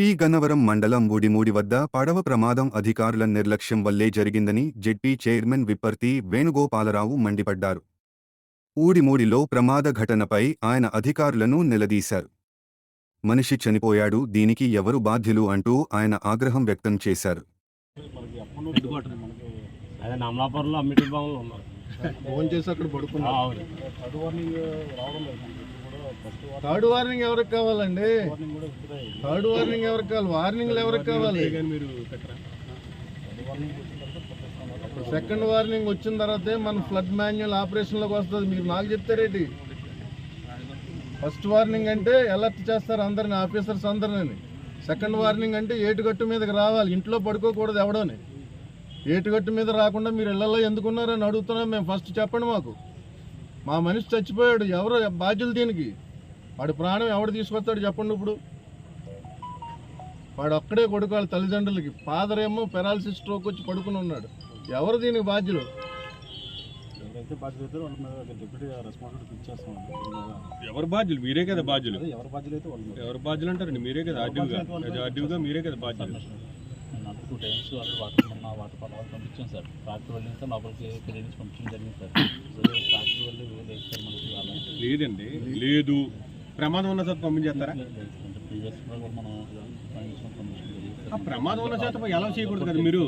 గన్నవరం మండలం ఊడిమూడి వద్ద పడవ ప్రమాదం అధికారుల నిర్లక్ష్యం వల్లే జరిగిందని జెడ్పీ చైర్మన్ విప్పర్తి వేణుగోపాలరావు మండిపడ్డారు. ఊడిమూడిలో ప్రమాద ఘటనపై ఆయన అధికారులను నిలదీశారు. మనిషి చనిపోయాడు దీనికి ఎవరు బాధ్యులు అంటూ ఆయన ఆగ్రహం వ్యక్తం చేశారు. ఫోన్ చేసి అక్కడ పడుకున్నాం థర్డ్ వార్నింగ్ ఎవరికి కావాలండి? థర్డ్ వార్నింగ్ ఎవరికి కావాలి? వార్నింగ్లు ఎవరికి కావాలి? సెకండ్ వార్నింగ్ వచ్చిన తర్వాతే మన ఫ్లడ్ మాన్యువల్ ఆపరేషన్లోకి వస్తుంది. మీరు నాకు చెప్తారేంటి ఫస్ట్ వార్నింగ్ అంటే అలర్ట్ చేస్తారు అందరిని ఆఫీసర్స్ అందరిని. సెకండ్ వార్నింగ్ అంటే ఏటుగట్టు మీదకి రావాలి. ఇంట్లో పడుకోకూడదు ఎవడోని. ఏటుగట్టు మీద రాకుండా మీరు ఇళ్ళలో ఎందుకున్నారని అడుగుతున్నాం మేము. ఫస్ట్ చెప్పండి మాకు. మా మనిషి చచ్చిపోయాడు ఎవరు బాధ్యులు దీనికి వాడి ప్రాణం ఎవడు తీసుకొస్తాడు చెప్పండి ఇప్పుడు వాడు ఒక్కడే కొడుకు వాళ్ళ తల్లిదండ్రులకి ఫాదర్ ఏమో పెరాలసిస్ స్ట్రోక్ వచ్చి పడుకుని ఉన్నాడు ఎవరు దీనికి బాధ్యులు ఎవరైతే బాధ్యత అయితే వాళ్ళ మీద డిప్యూటీ రెస్పాన్సిబిలిటీ ఇచ్చేస్తాం ఎవరు బాధ్యులు మీరే కదా బాధ్యులు ఎవరి బాధ్యత అయితే వాళ్ళు ఎవరు బాధ్యులు అంటారండి మీరే కదా ఆర్డీవ్గా ఆర్డీవ్గా మీరే కదా బాధ్యులు నాకు టూ టైమ్స్ వాళ్ళు వాటర్ మొన్న వాటర్ పంపించాను సార్ ట్రాక్టర్ వెళ్ళింది సార్ లోపలికి పిల్లల పంపించడం జరిగింది సార్ సో ట్రాక్టర్ వెళ్ళి లేదు సార్ మనకి వాళ్ళ లేదండి. లేదు. ప్రమాదం ఉన్న చోట పంపించేస్తారా? ఆ ప్రమాదం ఉన్న చేత ఎలా చేయకూడదు కదా మీరు?